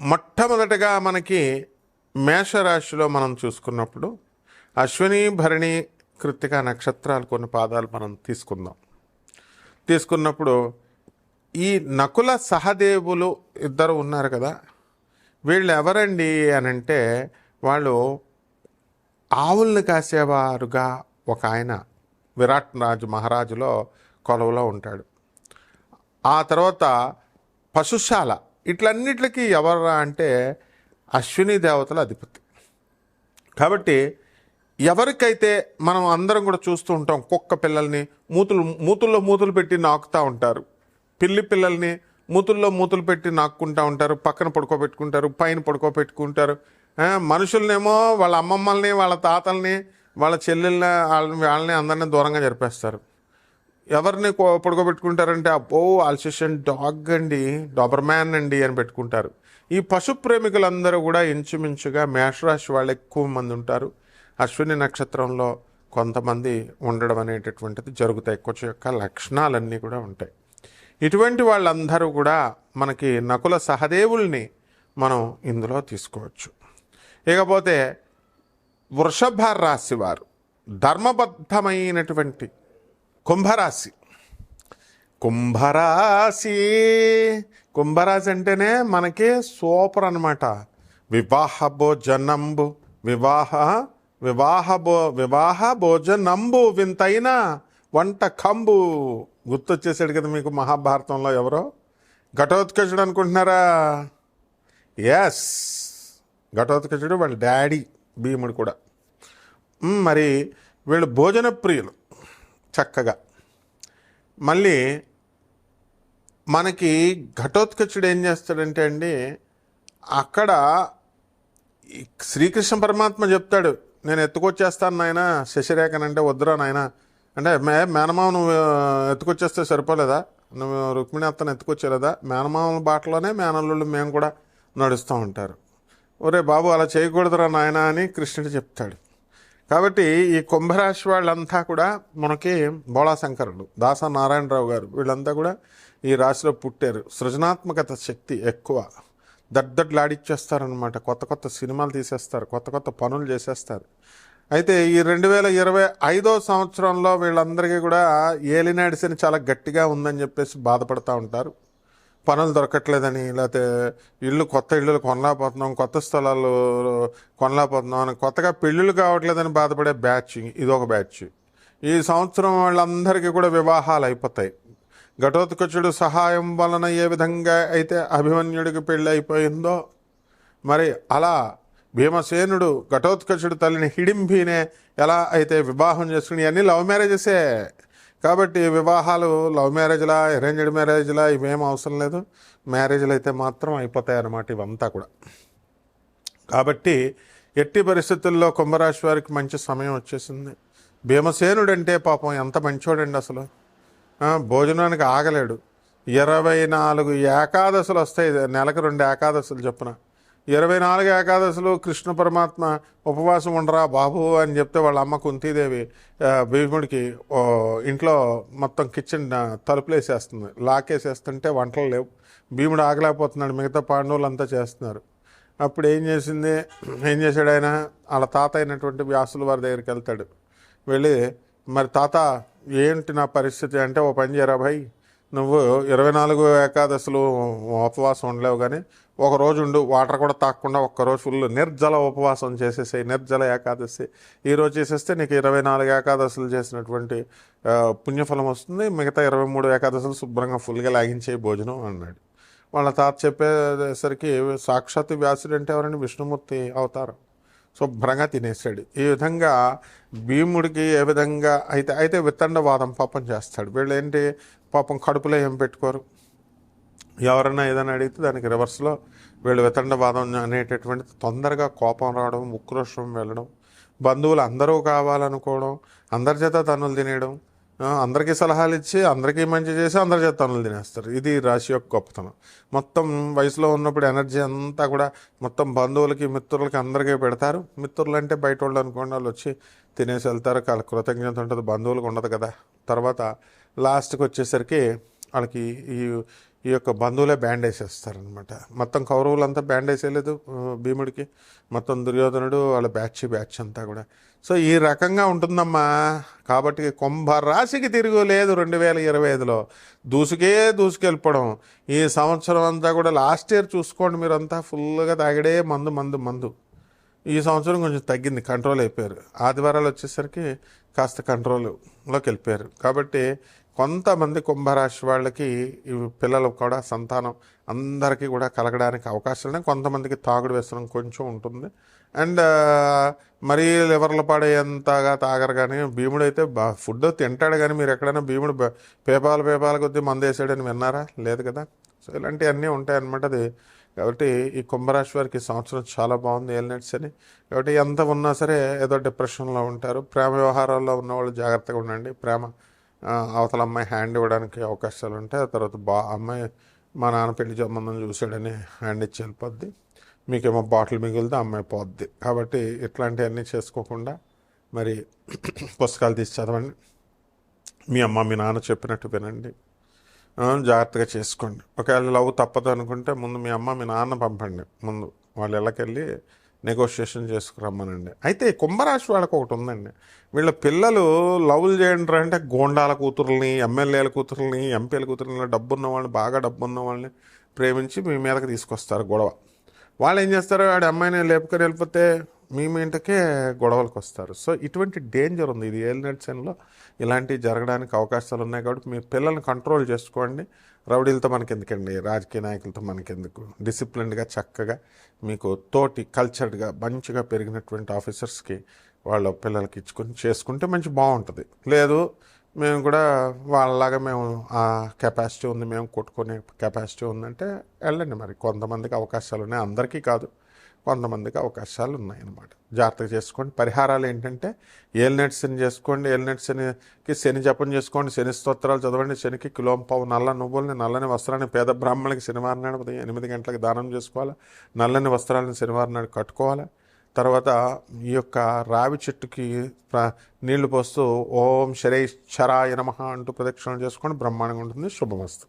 మొట్టమొదటగా మనకి మేషరాశిలో మనం చూసుకున్నప్పుడు అశ్విని భరణి కృత్తిక నక్షత్రాలు కొన్ని పాదాలు మనం తీసుకుందాం. తీసుకున్నప్పుడు ఈ నకుల సహదేవులు ఇద్దరు ఉన్నారు కదా. వీళ్ళు ఎవరండి అని అంటే వాళ్ళు ఆవుల్ని కాసేవారుగా ఒక ఆయన విరాట్ రాజు మహారాజులో కొలువులో ఉంటాడు. ఆ తర్వాత పశుశాల ఇట్లన్నిటికీ ఎవరా అంటే అశ్విని దేవతల అధిపతి. కాబట్టి ఎవరికైతే మనం అందరం కూడా చూస్తూ ఉంటాం కుక్క పిల్లల్ని మూతులు మూతుల్లో మూతులు పెట్టి నాకుతూ ఉంటారు. పిల్లి పిల్లల్ని మూతుల్లో మూతులు పెట్టి నాక్కుంటూ ఉంటారు పక్కన పడుకోబెట్టుకుంటారు పైన పడుకోబెట్టుకుంటారు. మనుషులనేమో వాళ్ళ అమ్మమ్మల్ని వాళ్ళ తాతల్ని వాళ్ళ చెల్లెల్ని వాళ్ళని వాళ్ళని అందరినీ దూరంగా జరిపేస్తారు. ఎవరిని కో- పడుకోబెట్టుకుంటారంటే అబ్బో ఆల్సేషన్ డాగ్ అండి డాబర్ మ్యాన్ అండి అని పెట్టుకుంటారు. ఈ పశు ప్రేమికులందరూ కూడా ఇంచుమించుగా మేషరాశి వాళ్ళు ఎక్కువ మంది ఉంటారు. అశ్విని నక్షత్రంలో కొంతమంది ఉండడం అనేటటువంటిది జరుగుతాయి. కొంచెం యొక్క లక్షణాలన్నీ కూడా ఉంటాయి. ఇటువంటి వాళ్ళందరూ కూడా మనకి నకుల సహదేవుల్ని మనం ఇందులో తీసుకోవచ్చు. ఇకపోతే వృషభ రాశి వారు ధర్మబద్ధమైనటువంటి కుంభరాశి. కుంభరాశి. కుంభరాశి అంటేనే మనకి సూపర్ అనమాట వివాహ భోజనంబు వివాహ వివాహ భో వివాహ భోజనంబు వింతైన వంట కంబు. గుర్తొచ్చేసాడు కదా మీకు మహాభారతంలో ఎవరో? ఘటోత్కచుడు అనుకుంటున్నారా? ఎస్ ఘటోత్కచుడు వాళ్ళ డాడీ భీముడు కూడా. మరి వీళ్ళు భోజన ప్రియులు. చక్కగా. మళ్ళీ మనకి ఘటోత్కచుడు ఏం చేస్తాడంటే అండి అక్కడ శ్రీకృష్ణ పరమాత్మ చెప్తాడు నేను ఎత్తుకొచ్చేస్తాను నాయన శశిరేఖనంటే వద్దురా నాయన. అంటే మే మేనమావ నువ్వు ఎత్తుకొచ్చేస్తే సరిపోలేదా? నువ్వు రుక్మిణి అత్తను ఎత్తుకొచ్చేలేదా? మేనమామల బాటలోనే మేనల్లుళ్ళు మేము కూడా నడుస్తూ ఉంటారు. ఒరే బాబు అలా చేయకూడదురా నాయన అని కృష్ణుడు చెప్తాడు. కాబట్టి ఈ కుంభరాశి వాళ్ళంతా కూడా మనకి బోళాశంకరుడు దాస నారాయణరావు గారు వీళ్ళంతా కూడా ఈ రాశిలో పుట్టారు. సృజనాత్మకత శక్తి ఎక్కువ. దడ్దడ్లాడిచ్చేస్తారనమాట కొత్త కొత్త సినిమాలు తీసేస్తారు కొత్త కొత్త పనులు చేసేస్తారు. అయితే ఈ రెండు వేల ఇరవై ఐదో సంవత్సరంలో వీళ్ళందరికీ కూడా ఏలినాడిసిని చాలా గట్టిగా ఉందని చెప్పేసి బాధపడుతూ ఉంటారు. పనులు దొరకట్లేదని లేకపోతే ఇల్లు కొత్త ఇళ్ళు కొనలేకపోతున్నాం కొత్త స్థలాలు కొనలేకపోతున్నాం అని కొత్తగా పెళ్ళిళ్ళు కావట్లేదని బాధపడే బ్యాచ్ ఇది ఒక బ్యాచ్. ఈ సంవత్సరం వాళ్ళందరికీ కూడా వివాహాలు అయిపోతాయి. ఘటోత్కచుడు సహాయం వలన ఏ విధంగా అయితే అభిమన్యుడికి పెళ్ళి అయిపోయిందో మరి అలా భీమసేనుడు ఘటోత్కచుడు తల్లిని హిడింబీనే ఎలా అయితే వివాహం చేసుకుని అన్నీ లవ్ మ్యారేజెసే. కాబట్టి వివాహాలు లవ్ మ్యారేజ్లా అరేంజ్డ్ మ్యారేజ్లా ఇవేం అవసరం లేదు. మ్యారేజ్లు అయితే మాత్రం అయిపోతాయి అన్నమాట ఇవంతా కూడా. కాబట్టి ఎట్టి పరిస్థితుల్లో కుంభరాశి వారికి మంచి సమయం వచ్చేసింది. భీమసేనుడు అంటే పాపం ఎంత మంచోడండి అసలు. భోజనానికి ఆగలేడు. ఇరవై నాలుగు ఏకాదశులు వస్తాయి నెలకు రెండు ఏకాదశులు చొప్పున. ఇరవై నాలుగు ఏకాదశిలో కృష్ణ పరమాత్మ ఉపవాసం ఉండరా బాబు అని చెప్తే వాళ్ళ అమ్మ కుంతీదేవి భీష్ముడికి భీముడికి ఓ, ఇంట్లో మొత్తం కిచెన్ తలుపులేసేస్తుంది. తలుపులు వేసేస్తుంది లాకేసేస్తుంటే వంటలు లేవు. భీముడు ఆగలేకపోతున్నాడు. మిగతా పాండవులంతా చేస్తున్నారు. అప్పుడు ఏం చేసింది? ఏం చేశాడు ఆయన? వాళ్ళ తాత అయినటువంటి వ్యాసుల వారి దగ్గరికి వెళ్తాడు. వెళ్ళి మరి తాత ఏంటి నా పరిస్థితి? అంటే ఓ పని చేయరా భాయ్? నువ్వు ఇరవై నాలుగు ఏకాదశులు ఉపవాసం ఉండలేవు కానీ ఒకరోజు ఉండు వాటర్ కూడా తాకుండా ఒక్కరోజు ఫుల్ నిర్జల ఉపవాసం చేసేసాయి నిర్జల ఏకాదశి. ఈ రోజు చేసేస్తే నీకు ఇరవై నాలుగు ఏకాదశులు చేసినటువంటి పుణ్యఫలం వస్తుంది. మిగతా ఇరవై మూడు ఏకాదశులు శుభ్రంగా ఫుల్గా లాగించే భోజనం అన్నాడు. వాళ్ళ తాత చెప్పేసరికి సాక్షాత్ వ్యాసుడు అంటే ఎవరండి? విష్ణుమూర్తి అవతారం. శుభ్రంగా తినేసాడు ఈ విధంగా భీముడికి ఏ విధంగా అయితే అయితే విత్తండవాదం పాపం చేస్తాడు. వీళ్ళు ఏంటి పాపం కడుపులో ఏం పెట్టుకోరు? ఎవరైనా ఏదైనా అడిగితే దానికి రివర్స్లో వీళ్ళు వితండవాదం అనేటటువంటిది తొందరగా కోపం రావడం ఉక్రోషం వెళ్ళడం బంధువులు అందరూ కావాలనుకోవడం అందరి చేత తనులు తినేయడం అందరికీ సలహాలు ఇచ్చి అందరికీ మంచి చేసి అందరి చేత తినేస్తారు. ఇది రాశి యొక్క గొప్పతనం. మొత్తం వయసులో ఉన్నప్పుడు ఎనర్జీ అంతా కూడా మొత్తం బంధువులకి మిత్రులకి అందరికీ పెడతారు. మిత్రులు అంటే బయట వాళ్ళు అనుకోండి వాళ్ళు వచ్చి తినేసి వెళ్తారు. వాళ్ళ కృతజ్ఞత ఉంటుంది బంధువులకు ఉండదు కదా. తర్వాత లాస్ట్కి వచ్చేసరికి వాళ్ళకి ఈ ఈ యొక్క బంధువులే బ్యాండ్ వేసేస్తారనమాట మొత్తం కౌరవులంతా బ్యాండ్ వేసేయలేదు భీముడికి. మొత్తం దుర్యోధనుడు వాళ్ళ బ్యాచ్ బ్యాచ్ అంతా కూడా. సో ఈ రకంగా ఉంటుందమ్మా. కాబట్టి కుంభ రాశికి తిరుగు లేదు రెండు వేల ఇరవై ఐదులో. దూసుకే దూసుకెళ్ళిపోవడం. ఈ సంవత్సరం అంతా కూడా లాస్ట్ ఇయర్ చూసుకోండి మీరంతా. ఫుల్గా తాగడే మందు మందు మందు. ఈ సంవత్సరం కొంచెం తగ్గింది కంట్రోల్ అయిపోయారు. ఆదివారాలు వచ్చేసరికి కాస్త కంట్రోల్లోకి వెళ్ళిపోయారు. కాబట్టి కొంతమంది కుంభరాశి వాళ్ళకి పిల్లలు కూడా సంతానం అందరికీ కూడా కలగడానికి అవకాశాలు ఉన్నాయి. కొంతమందికి తాగుడు వ్యసనం కొంచెం ఉంటుంది. అండ్ మరీ లివర్లు పడేంతగా తాగరు కానీ భీముడు అయితే బా ఫుడ్ తింటాడు కానీ మీరు ఎక్కడైనా భీముడు పేపాల పేపాల కొద్దీ మందు వేసాడని విన్నారా? లేదు కదా? సో ఇలాంటివన్నీ ఉంటాయి అనమాట అది. కాబట్టి ఈ కుంభరాశి వారికి సంవత్సరం చాలా బాగుంది ఏలినట్స్ అని కాబట్టి ఎంత ఉన్నా సరే ఏదో డిప్రెషన్లో ఉంటారు. ప్రేమ వ్యవహారాల్లో ఉన్న వాళ్ళు జాగ్రత్తగా ఉండండి. ప్రేమ అవతల అమ్మాయి హ్యాండ్ ఇవ్వడానికి అవకాశాలు ఉంటాయి ఆ తర్వాత బా అమ్మాయి మా నాన్న పెళ్ళి సంబంధం చూశాడని హ్యాండ్ ఇచ్చి వెళ్ళిపోద్ది. మీకేమో బాటిల్ మిగిలితే అమ్మాయి పోద్ది. కాబట్టి ఇట్లాంటివన్నీ చేసుకోకుండా మరి పుస్తకాలు తీసి చదవండి. మీ అమ్మ మీ నాన్న చెప్పినట్టు వినండి. జాగ్రత్తగా చేసుకోండి. ఒకవేళ లవ్ తప్పదు అనుకుంటే ముందు మీ అమ్మ మీ నాన్న పంపండి. ముందు వాళ్ళ ఇళ్ళకెళ్ళి నెగోషియేషన్ చేసుకురమ్మనండి అయితే కుంభరాశి వాళ్ళకి ఒకటి ఉందండి. వీళ్ళ పిల్లలు లవ్లు చేయండి అంటే గోండాల కూతుర్ని ఎమ్మెల్యేల కూతుర్ని ఎంపీల కూతుర్ని డబ్బున్న వాళ్ళని బాగా డబ్బున్న వాళ్ళని ప్రేమించి మీ మీదకి తీసుకొస్తారు గొడవ. వాళ్ళు ఏం చేస్తారు? ఆడ అమ్మాయిని లేపుకొని వెళ్ళిపోతే మీ మీంటకే ఇంటికే గొడవలకు వస్తారు సో ఇటువంటి డేంజర్ ఉంది. ఇది ఏలినట్సన్లో ఇలాంటివి జరగడానికి అవకాశాలు ఉన్నాయి కాబట్టి మీ పిల్లల్ని కంట్రోల్ చేసుకోండి. రౌడీలతో మనకి ఎందుకండి రాజకీయ నాయకులతో మనకెందుకు? డిసిప్లిన్డ్గా చక్కగా మీకు తోటి కల్చర్డ్గా మంచిగా పెరిగినటువంటి ఆఫీసర్స్కి వాళ్ళ పిల్లలకి ఇచ్చుకొని చేసుకుంటే మంచి బాగుంటుంది లేదు మేము కూడా వాళ్ళలాగా మేము ఆ కెపాసిటీ ఉంది. మేము కొట్టుకునే కెపాసిటీ ఉందంటే వెళ్ళండి మరి. కొంతమందికి అవకాశాలు ఉన్నాయి అందరికీ కాదు. కొంతమందికి అవకాశాలు ఉన్నాయి అన్నమాట జాగ్రత్తగా చేసుకోండి. పరిహారాలు ఏంటంటే ఏలినెట్ శని చేసుకోండి ఏలినెట్ శనికి శని జపం చేసుకోండి శని స్తోత్రాలు చదవండి శనికి కిలోంపావు నల్ల నువ్వుల్ని నల్లని వస్త్రాన్ని పేద బ్రాహ్మణులకి శనివారం నాడు ఉదయం ఎనిమిది గంటలకు దానం చేసుకోవాలి? నల్లని వస్త్రాలను శనివారం నాడు కట్టుకోవాలి? తర్వాత ఈ యొక్క రావి చెట్టుకి నీళ్ళు పోస్తూ ఓం శరైశ్చరాయ నమ అంటూ ప్రదక్షిణ చేసుకోండి బ్రహ్మాండంగా ఉంటుంది. శుభమస్తు.